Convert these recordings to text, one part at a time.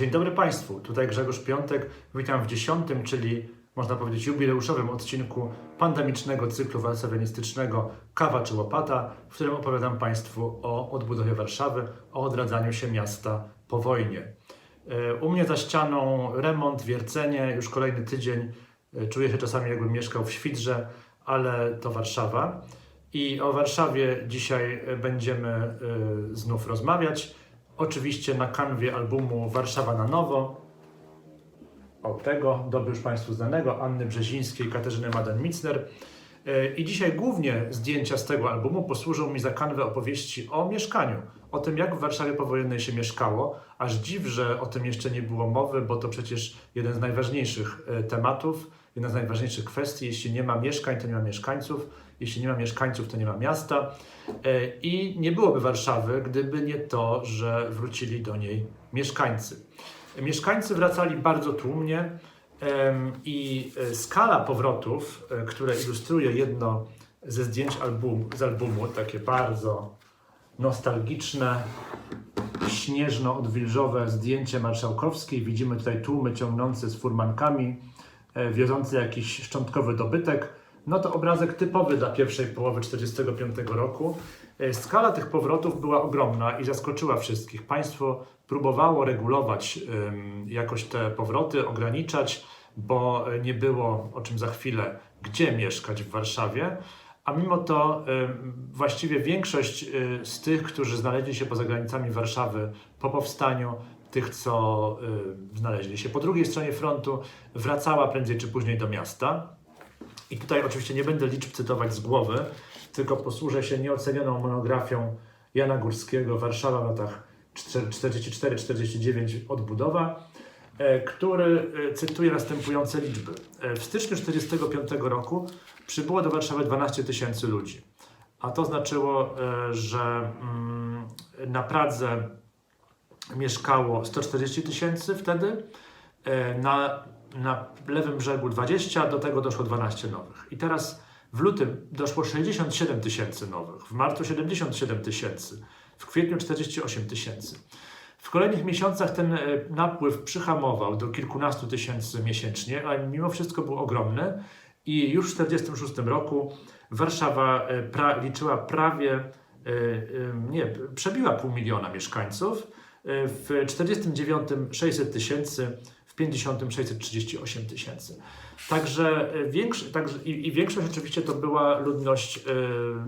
Dzień dobry Państwu, tutaj Grzegorz Piątek. Witam w dziesiątym, czyli można powiedzieć jubileuszowym odcinku pandemicznego cyklu warszawianistycznego Kawa czy Łopata, w którym opowiadam Państwu o odbudowie Warszawy, o odradzaniu się miasta po wojnie. E, U mnie za ścianą remont, wiercenie, już kolejny tydzień. E, Czuję się czasami jakbym mieszkał w Świdrze, ale to Warszawa. I o Warszawie dzisiaj będziemy e, znów rozmawiać. Oczywiście na kanwie albumu Warszawa na nowo. O tego, dobrze już Państwu znanego, Anny Brzezińskiej, Katarzyny Maden-Micner. E, I dzisiaj głównie zdjęcia z tego albumu posłużą mi za kanwę opowieści o mieszkaniu, o tym jak w Warszawie powojennej się mieszkało. Aż dziw, że o tym jeszcze nie było mowy, bo to przecież jeden z najważniejszych e, tematów, jedna z najważniejszych kwestii. Jeśli nie ma mieszkań, to nie ma mieszkańców. Jeśli nie ma mieszkańców, to nie ma miasta. E, I nie byłoby Warszawy, gdyby nie to, że wrócili do niej mieszkańcy. Mieszkańcy wracali bardzo tłumnie i e, skala powrotów, e, które ilustruje jedno ze zdjęć albumu, z albumu, takie bardzo nostalgiczne, śnieżno-odwilżowe zdjęcie marszałkowskiej. Widzimy tutaj tłumy ciągnące z furmankami, wiozące jakiś szczątkowy dobytek. No to obrazek typowy dla pierwszej połowy 1945 roku. E, Skala tych powrotów była ogromna i zaskoczyła wszystkich. Państwo próbowało regulować jakoś te powroty, ograniczać, bo e, nie było, o czym za chwilę, gdzie mieszkać w Warszawie. A mimo to właściwie większość e, z tych, którzy znaleźli się poza granicami Warszawy po powstaniu, tych, co znaleźli się po drugiej stronie frontu, wracała prędzej czy później do miasta. I tutaj oczywiście nie będę liczb cytować z głowy, tylko posłużę się nieocenioną monografią Jana Górskiego Warszawa w latach 44-49 odbudowa, e, który e, cytuje następujące liczby. E, W styczniu 1945 roku przybyło do Warszawy 12 tysięcy ludzi. A to znaczyło, że mm, na Pradze mieszkało 140 tysięcy wtedy, na, na lewym brzegu 20, do tego doszło 12 nowych. I teraz w lutym doszło 67 tysięcy nowych, w marcu 77 tysięcy, w kwietniu 48 tysięcy. W kolejnych miesiącach ten e, napływ przyhamował do kilkunastu tysięcy miesięcznie, ale mimo wszystko był ogromny i już w 1946 roku Warszawa e, pra, liczyła prawie, e, nie, przebiła pół miliona mieszkańców, w 49 600 tysięcy, 50 638 tysięcy. Także, e, większy, także i, i większość oczywiście to była ludność e,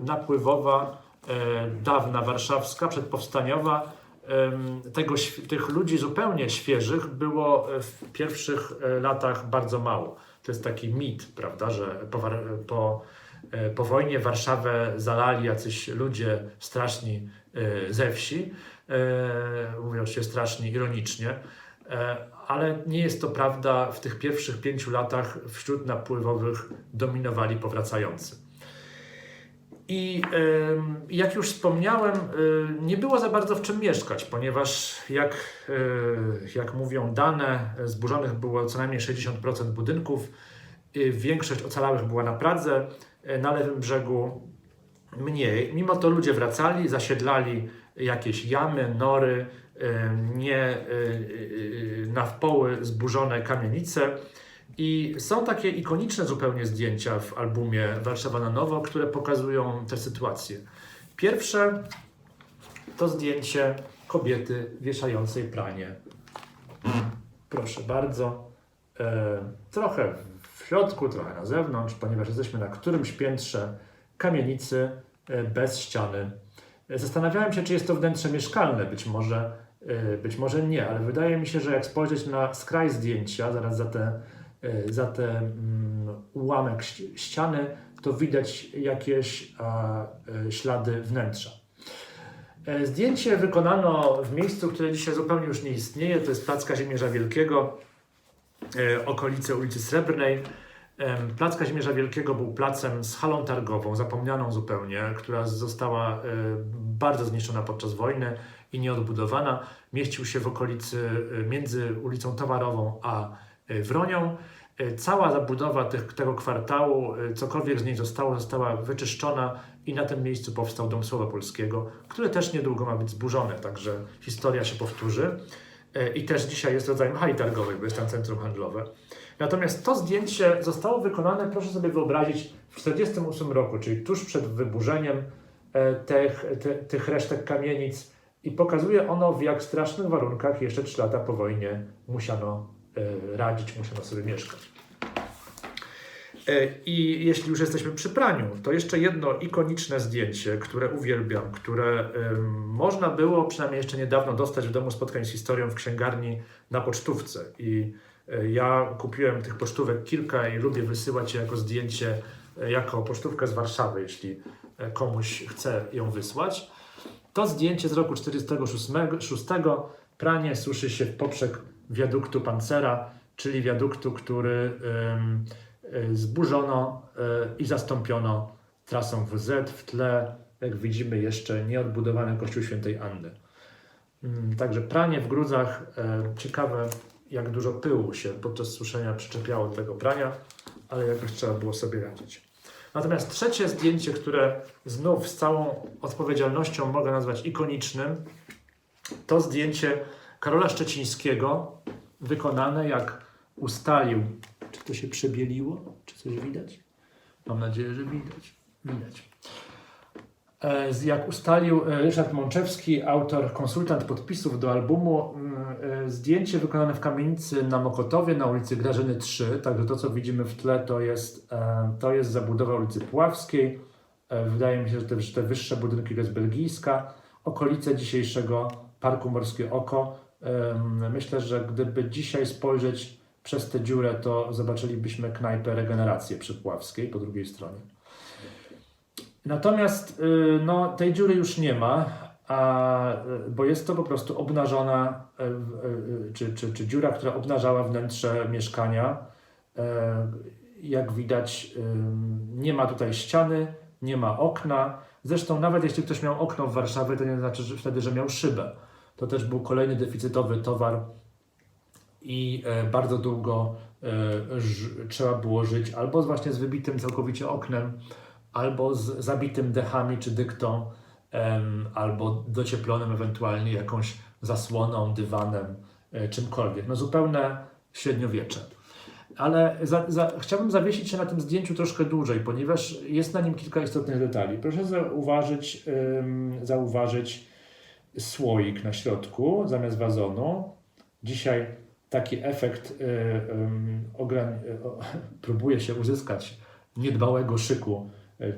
napływowa, e, dawna warszawska, przedpowstaniowa. Em, Tego, tych ludzi zupełnie świeżych było w pierwszych latach bardzo mało. To jest taki mit, prawda, że po, po, po wojnie Warszawę zalali jacyś ludzie straszni e, ze wsi, e, mówiąc się strasznie ironicznie, ale nie jest to prawda. W tych pierwszych pięciu latach wśród napływowych dominowali powracający. I jak już wspomniałem, y, nie było za bardzo w czym mieszkać, ponieważ jak, y, jak mówią dane, zburzonych było co najmniej 60% budynków, y, większość ocalałych była na Pradze, na lewym brzegu mniej. Mimo to ludzie wracali, zasiedlali jakieś jamy, nory, nie y, y, na wpoły zburzone kamienice. I są takie ikoniczne zupełnie zdjęcia w albumie Warszawa na nowo, które pokazują tę sytuację. Pierwsze to zdjęcie kobiety wieszającej pranie. Proszę bardzo. E, trochę w środku, trochę na zewnątrz, ponieważ jesteśmy na którymś piętrze kamienicy e, bez ściany. Zastanawiałem się, czy jest to wnętrze mieszkalne. Być może, e, być może nie, ale wydaje mi się, że jak spojrzeć na skraj zdjęcia, zaraz za te, e, za te mm, ułamek ści- ściany, to widać jakieś e, ślady wnętrza. Zdjęcie wykonano w miejscu, które dzisiaj zupełnie już nie istnieje. To jest Plac Kazimierza Wielkiego, okolice ulicy Srebrnej. Plac Kazimierza Wielkiego był placem z halą targową, zapomnianą zupełnie, która została bardzo zniszczona podczas wojny i nieodbudowana. Mieścił się w okolicy e, między ulicą Towarową a e, Wronią. E, Cała zabudowa tych, tego kwartału, cokolwiek z niej zostało, została wyczyszczona i na tym miejscu powstał Dom Słowa Polskiego, który też niedługo ma być zburzony, także historia się powtórzy. i też dzisiaj jest rodzajem hali targowej, bo jest tam centrum handlowe. Natomiast to zdjęcie zostało wykonane, proszę sobie wyobrazić, w 1948 roku, czyli tuż przed wyburzeniem tych, te, tych resztek kamienic i pokazuje ono, w jak strasznych warunkach jeszcze 3 lata po wojnie musiano e, radzić, musiano sobie mieszkać. E, I jeśli już jesteśmy przy praniu, to jeszcze jedno ikoniczne zdjęcie, które uwielbiam, które można było przynajmniej jeszcze niedawno dostać w domu spotkań z historią w księgarni na pocztówce. I e, ja kupiłem tych pocztówek kilka i lubię wysyłać je jako zdjęcie, e, jako pocztówkę z Warszawy, jeśli e, komuś chce ją wysłać. To zdjęcie z roku 1946. Pranie suszy się w poprzek wiaduktu Pancera, czyli wiaduktu, który e, zburzono e, i zastąpiono trasą WZ. W tle, jak widzimy, jeszcze nieodbudowany kościół świętej Anny. Mm, Także pranie w gruzach. e, Ciekawe, jak dużo pyłu się podczas suszenia przyczepiało do tego prania, ale jakoś trzeba było sobie radzić. Natomiast trzecie zdjęcie, które znów z całą odpowiedzialnością mogę nazwać ikonicznym, to zdjęcie Karola Szczecińskiego, wykonane jak ustalił. Czy to się przebieliło? Czy coś widać? Mam nadzieję, że widać. Widać. E, Jak ustalił e, Ryszard Mączewski, autor, konsultant podpisów do albumu, mm, e, zdjęcie wykonane w kamienicy na Mokotowie na ulicy Grażyny 3, także to co widzimy w tle to jest, to jest zabudowa ulicy Puławskiej. E, Wydaje mi się, że te, że te wyższe budynki to jest belgijska. Okolice dzisiejszego Parku Morskie Oko. Myślę, że gdyby dzisiaj spojrzeć przez tę dziurę, to zobaczylibyśmy knajpę Regenerację przy Puławskiej po drugiej stronie. Natomiast y, no, tej dziury już nie ma, a, y, bo jest to po prostu obnażona, y, czy, czy, czy dziura, która obnażała wnętrze mieszkania. Jak widać, nie ma tutaj ściany, nie ma okna. Zresztą, nawet jeśli ktoś miał okno w Warszawie, to nie znaczy że wtedy, że miał szybę. To też był kolejny deficytowy towar i e, bardzo długo e, trzeba było żyć albo właśnie z wybitym całkowicie oknem, albo z zabitym dechami czy dyktą, albo docieplonym ewentualnie jakąś zasłoną, dywanem, e, czymkolwiek. No zupełne średniowiecze. Ale za, za, chciałbym zawiesić się na tym zdjęciu troszkę dłużej, ponieważ jest na nim kilka istotnych detali. Proszę zauważyć, zauważyć słoik na środku zamiast wazonu. Dzisiaj taki efekt y, ym, ograń, y, o, próbuje się uzyskać niedbałego szyku,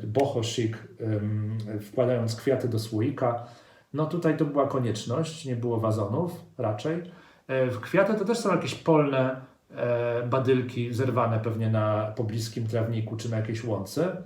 boho chic, wkładając kwiaty do słoika. No tutaj to była konieczność, nie było wazonów raczej. E, w Kwiaty to też są jakieś polne e, badylki zerwane pewnie na pobliskim trawniku czy na jakiejś łące.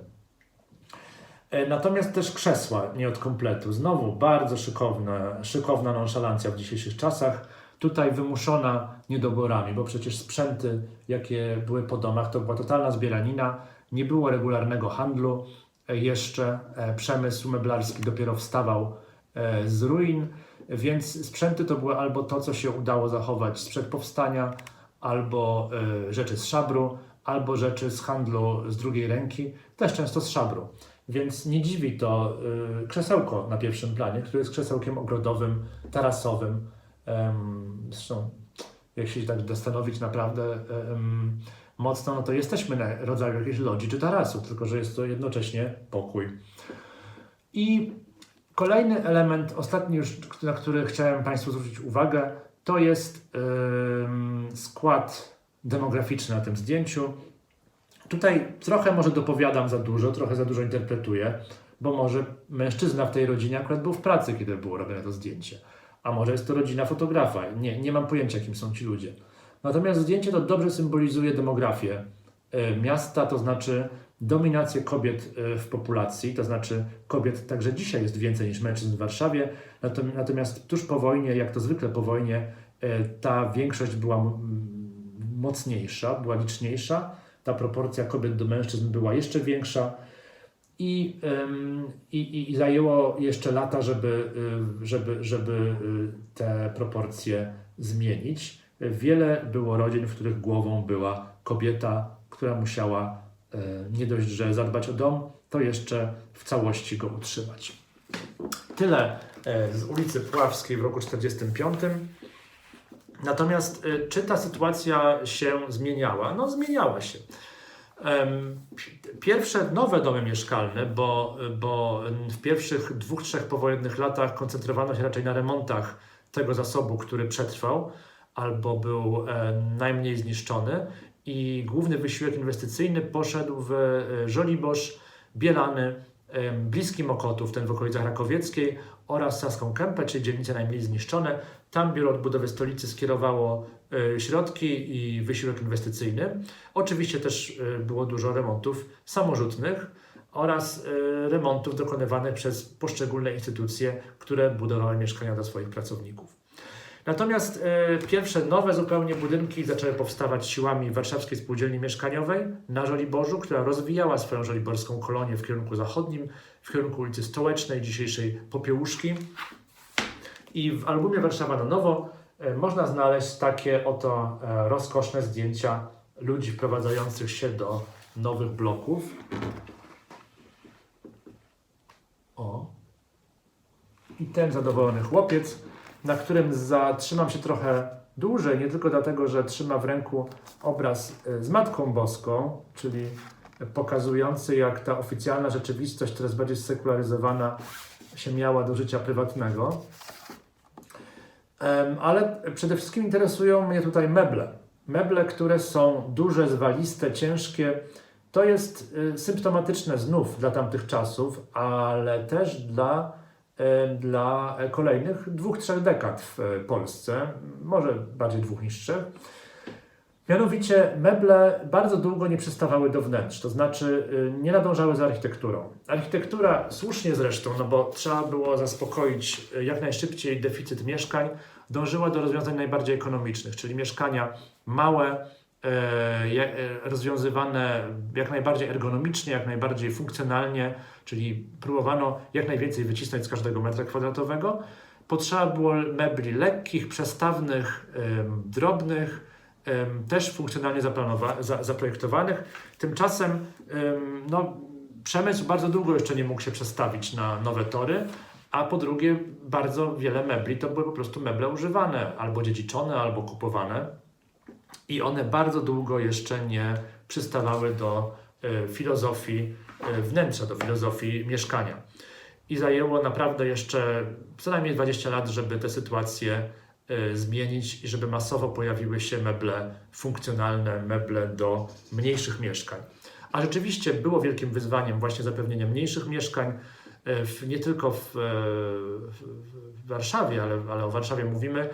E, Natomiast też krzesła nie od kompletu. Znowu bardzo szykowne, szykowna nonszalancja w dzisiejszych czasach. Tutaj wymuszona niedoborami, bo przecież sprzęty, jakie były po domach, to była totalna zbieranina. Nie było regularnego handlu jeszcze. E, Przemysł meblarski dopiero wstawał e, z ruin, więc sprzęty to były albo to, co się udało zachować sprzed powstania, albo e, rzeczy z szabru, albo rzeczy z handlu z drugiej ręki, też często z szabru. Więc nie dziwi to krzesełko na pierwszym planie, które jest krzesełkiem ogrodowym, tarasowym. Zresztą, jak się tak zastanowić naprawdę mocno, no to jesteśmy na rodzaju jakiejś lodzi czy tarasu, tylko że jest to jednocześnie pokój. I kolejny element, ostatni już, na który chciałem Państwu zwrócić uwagę, to jest em, skład demograficzny na tym zdjęciu. Tutaj trochę może dopowiadam za dużo, trochę za dużo interpretuję, bo może mężczyzna w tej rodzinie akurat był w pracy, kiedy było robione to zdjęcie. A może jest to rodzina fotografa. Nie, nie mam pojęcia, kim są ci ludzie. Natomiast zdjęcie to dobrze symbolizuje demografię e, miasta, to znaczy dominację kobiet e, w populacji, to znaczy kobiet także dzisiaj jest więcej niż mężczyzn w Warszawie, natom- natomiast tuż po wojnie, jak to zwykle po wojnie, e, ta większość była mocniejsza, była liczniejsza, ta proporcja kobiet do mężczyzn była jeszcze większa. I, i, i- zajęło jeszcze lata, żeby, żeby, żeby te proporcje zmienić. Wiele było rodzin, w których głową była kobieta, która musiała y, nie dość, że zadbać o dom, to jeszcze w całości go utrzymać. Tyle e, z ulicy Puławskiej w roku 1945. Natomiast y, czy ta sytuacja się zmieniała? No, zmieniała się. Pierwsze nowe domy mieszkalne, bo, bo w pierwszych dwóch, trzech powojennych latach koncentrowano się raczej na remontach tego zasobu, który przetrwał albo był e, najmniej zniszczony i główny wysiłek inwestycyjny poszedł w e, Żoliborz, Bielany, em, bliski Mokotów, ten w okolicach Rakowieckiej oraz Saską Kępę, czyli dzielnice najmniej zniszczone. Tam Biuro Odbudowy Stolicy skierowało e, środki i wysiłek inwestycyjny. Oczywiście też e, było dużo remontów samorzutnych oraz e, remontów dokonywanych przez poszczególne instytucje, które budowały mieszkania dla swoich pracowników. Natomiast e, pierwsze nowe zupełnie budynki zaczęły powstawać siłami Warszawskiej Spółdzielni Mieszkaniowej na Żoliborzu, która rozwijała swoją żoliborską kolonię w kierunku zachodnim, w kierunku ulicy Stołecznej, dzisiejszej Popiełuszki. I w albumie Warszawa na nowo e, można znaleźć takie oto e, rozkoszne zdjęcia ludzi wprowadzających się do nowych bloków. O. I ten zadowolony chłopiec, na którym zatrzymam się trochę dłużej, nie tylko dlatego, że trzyma w ręku obraz e, z Matką Boską, czyli pokazujący, jak ta oficjalna rzeczywistość, coraz bardziej sekularyzowana, się miała do życia prywatnego. Ale przede wszystkim interesują mnie tutaj meble. Meble, które są duże, zwaliste, ciężkie. To jest y, symptomatyczne znów dla tamtych czasów, ale też dla, e, dla kolejnych dwóch, trzech dekad w e, Polsce, może bardziej dwóch niż trzech. Mianowicie meble bardzo długo nie przystawały do wnętrz, to znaczy y, nie nadążały za architekturą. Architektura słusznie zresztą, no bo trzeba było zaspokoić y, jak najszybciej deficyt mieszkań, dążyła do rozwiązań najbardziej ekonomicznych, czyli mieszkania małe, e, e, rozwiązywane jak najbardziej ergonomicznie, jak najbardziej funkcjonalnie, czyli próbowano jak najwięcej wycisnąć z każdego metra kwadratowego. Potrzeba było mebli lekkich, przestawnych, drobnych, też funkcjonalnie zaprojektowanych. Tymczasem em, no, przemysł bardzo długo jeszcze nie mógł się przestawić na nowe tory, a po drugie bardzo wiele mebli to były po prostu meble używane, albo dziedziczone, albo kupowane i one bardzo długo jeszcze nie przystawały do e, filozofii e, wnętrza, do filozofii mieszkania. I zajęło naprawdę jeszcze co najmniej 20 lat, żeby tę sytuację e, zmienić i żeby masowo pojawiły się meble funkcjonalne, meble do mniejszych mieszkań. A rzeczywiście było wielkim wyzwaniem właśnie zapewnienie mniejszych mieszkań, w, nie tylko w, w Warszawie, ale, ale o Warszawie mówimy.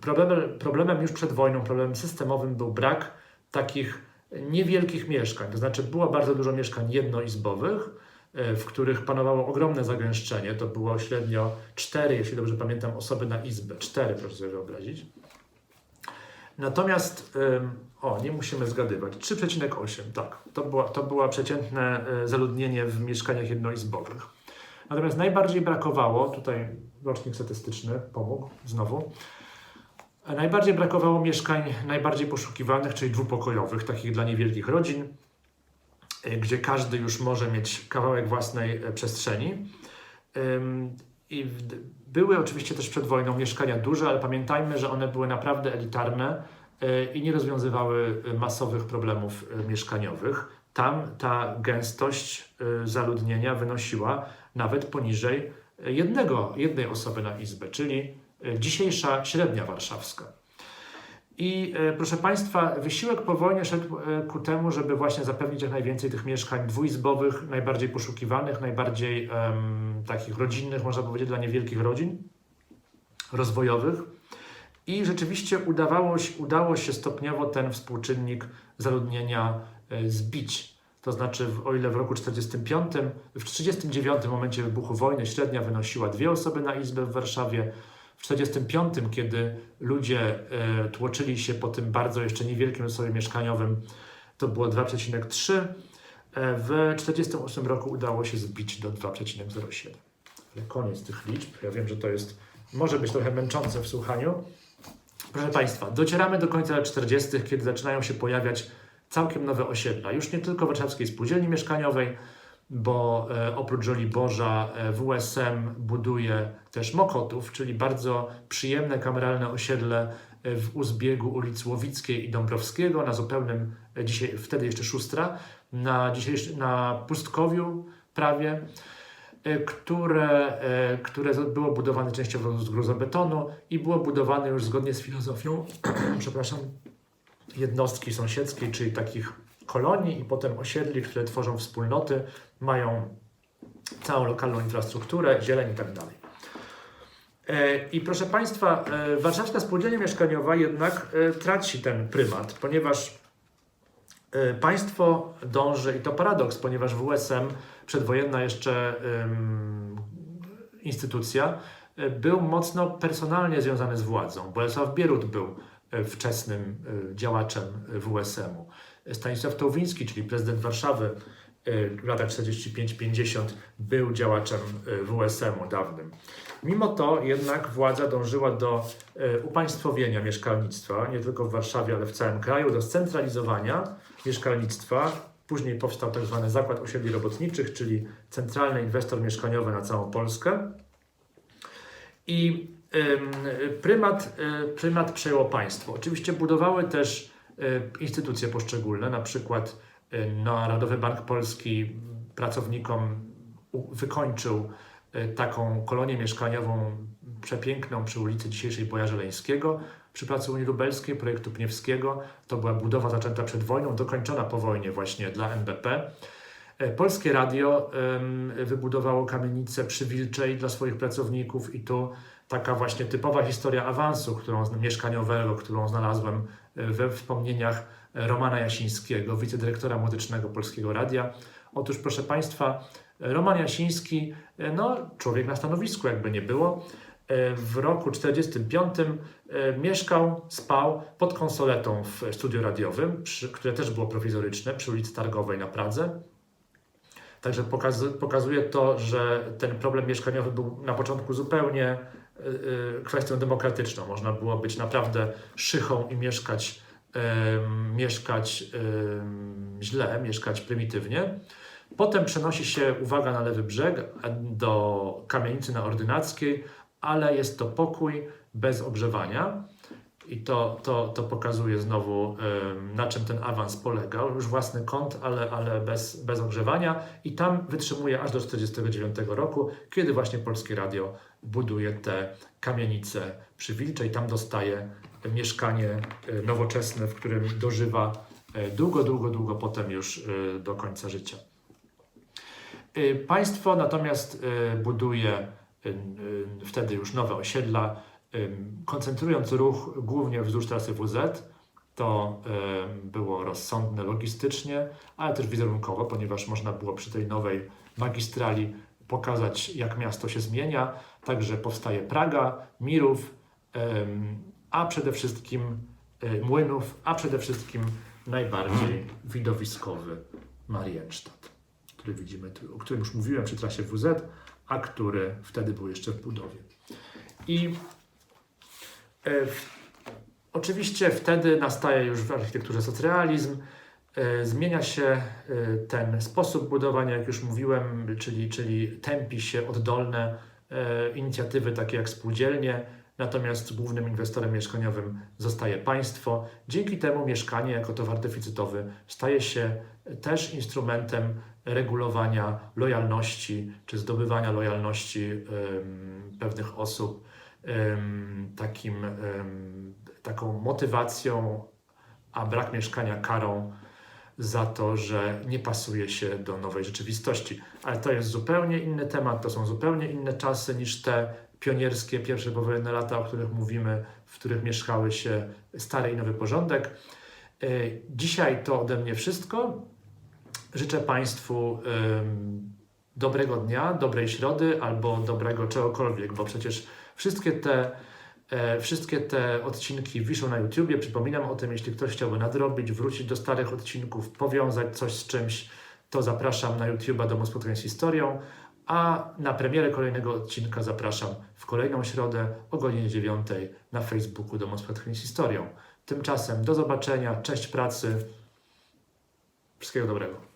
Problemem, problemem już przed wojną, problemem systemowym był brak takich niewielkich mieszkań. To znaczy było bardzo dużo mieszkań jednoizbowych, e, w których panowało ogromne zagęszczenie. To było średnio cztery, jeśli dobrze pamiętam, osoby na izbę. Cztery, proszę sobie wyobrazić. Natomiast, o, nie musimy zgadywać, 3,8, tak, to była, to była przeciętne e, zaludnienie w mieszkaniach jednoizbowych. Natomiast najbardziej brakowało, tutaj rocznik statystyczny pomógł znowu, najbardziej brakowało mieszkań najbardziej poszukiwanych, czyli dwupokojowych, takich dla niewielkich rodzin, e, gdzie każdy już może mieć kawałek własnej e, przestrzeni. I były oczywiście też przed wojną mieszkania duże, ale pamiętajmy, że one były naprawdę elitarne e, i nie rozwiązywały masowych problemów mieszkaniowych. Tam ta gęstość zaludnienia wynosiła nawet poniżej jednego, jednej osoby na izbę, czyli dzisiejsza średnia warszawska. I e, proszę Państwa, wysiłek po wojnie szedł e, ku temu, żeby właśnie zapewnić jak najwięcej tych mieszkań dwuizbowych, najbardziej poszukiwanych, najbardziej em, takich rodzinnych, można powiedzieć, dla niewielkich rodzin, rozwojowych. I rzeczywiście udawało udało się stopniowo ten współczynnik zaludnienia e, zbić. To znaczy, o ile w roku 45, w 39 momencie wybuchu wojny średnia wynosiła dwie osoby na izbę w Warszawie, w 45, kiedy ludzie e, tłoczyli się po tym bardzo jeszcze niewielkim zasobie mieszkaniowym, to było 2,3. E, w 48 roku udało się zbić do 2,07. Ale koniec tych liczb. Ja wiem, że to jest, może być trochę męczące w słuchaniu. Proszę Państwa, docieramy do końca lat 40., kiedy zaczynają się pojawiać całkiem nowe osiedla. Już nie tylko Warszawskiej Spółdzielni Mieszkaniowej, bo e, oprócz Żoliborza e, WSM buduje też Mokotów, czyli bardzo przyjemne kameralne osiedle e, w uzbiegu ulic Łowickiej i Dąbrowskiego, na zupełnym, dzisiaj, wtedy jeszcze Szustra, na, na Pustkowiu prawie, które, które było budowane częściowo z gruzobetonu i było budowane już zgodnie z filozofią, przepraszam, jednostki sąsiedzkiej, czyli takich kolonii i potem osiedli, które tworzą wspólnoty, mają całą lokalną infrastrukturę, zieleń i tak dalej. E, I proszę Państwa, e, warszawska spółdzielnia mieszkaniowa jednak e, traci ten prymat, ponieważ państwo dąży, i to paradoks, ponieważ WSM, przedwojenna jeszcze instytucja, był mocno personalnie związany z władzą. Bolesław Bierut był wczesnym działaczem WSM-u. Stanisław Tołwiński, czyli prezydent Warszawy e, w latach 45-50 był działaczem e, WSM-u dawnym. Mimo to jednak władza dążyła do e, upaństwowienia mieszkalnictwa, nie tylko w Warszawie, ale w całym kraju, do scentralizowania mieszkalnictwa. Później powstał tak zwany Zakład Osiedli Robotniczych, czyli centralny inwestor mieszkaniowy na całą Polskę. I ym, prymat, y, prymat przejęło państwo. Oczywiście budowały też y, instytucje poszczególne, na przykład y, Narodowy Bank Polski pracownikom wykończył y, taką kolonię mieszkaniową przepiękną przy ulicy dzisiejszej Boja Żeleńskiego, przy Placu Unii Lubelskiej, projektu Pniewskiego. To była budowa zaczęta przed wojną, dokończona po wojnie właśnie dla NBP. E, Polskie Radio wybudowało kamienicę przy Wilczej dla swoich pracowników i tu taka właśnie typowa historia awansu którą, mieszkaniowego, którą znalazłem e, we wspomnieniach e, Romana Jasińskiego, wicedyrektora muzycznego Polskiego Radia. Otóż proszę Państwa, Roman Jasiński, e, no człowiek na stanowisku jakby nie było, w roku 45 e, mieszkał, spał pod konsoletą w studiu radiowym, które też było prowizoryczne przy ulicy Targowej na Pradze. Także pokazu- pokazuje to, że ten problem mieszkaniowy był na początku zupełnie y, y, kwestią demokratyczną. Można było być naprawdę szychą i mieszkać, mieszkać źle, mieszkać prymitywnie. Potem przenosi się uwaga na lewy brzeg a do kamienicy na Ordynackiej, ale jest to pokój bez ogrzewania. I to, to, to pokazuje znowu, na czym ten awans polegał. Już własny kąt, ale, ale bez, bez ogrzewania. I tam wytrzymuje aż do 1949 roku, kiedy właśnie Polskie Radio buduje te kamienice przy Wilczej. Tam dostaje mieszkanie e, nowoczesne, w którym dożywa e, długo, długo, długo potem już e, do końca życia. Państwo natomiast buduje wtedy już nowe osiedla, koncentrując ruch głównie wzdłuż trasy WZ, to było rozsądne logistycznie, ale też wizerunkowo, ponieważ można było przy tej nowej magistrali pokazać, jak miasto się zmienia. Także powstaje Praga, Mirów, a przede wszystkim y, Młynów, a przede wszystkim najbardziej widowiskowy Marienstadt, który widzimy tu, o którym już mówiłem przy trasie WZ, a który wtedy był jeszcze w budowie. I Oczywiście wtedy nastaje już w architekturze socrealizm, e, zmienia się e, ten sposób budowania, jak już mówiłem, czyli, czyli tępi się oddolne e, inicjatywy takie jak spółdzielnie, natomiast głównym inwestorem mieszkaniowym zostaje państwo. Dzięki temu mieszkanie jako towar deficytowy staje się też instrumentem regulowania lojalności czy zdobywania lojalności pewnych osób takim, taką motywacją, a brak mieszkania karą za to, że nie pasuje się do nowej rzeczywistości. Ale to jest zupełnie inny temat, to są zupełnie inne czasy niż te pionierskie pierwsze powojenne lata, o których mówimy, w których mieszkały się stary i nowy porządek. E, Dzisiaj to ode mnie wszystko. Życzę Państwu dobrego dnia, dobrej środy albo dobrego czegokolwiek, bo przecież wszystkie te, e, wszystkie te odcinki wiszą na YouTubie. Przypominam o tym, jeśli ktoś chciałby nadrobić, wrócić do starych odcinków, powiązać coś z czymś, to zapraszam na YouTube'a do Moc Spotkań z Historią, a na premierę kolejnego odcinka zapraszam w kolejną środę o godzinie 9 na Facebooku do Moc Spotkań z Historią. Tymczasem do zobaczenia, cześć pracy, wszystkiego dobrego.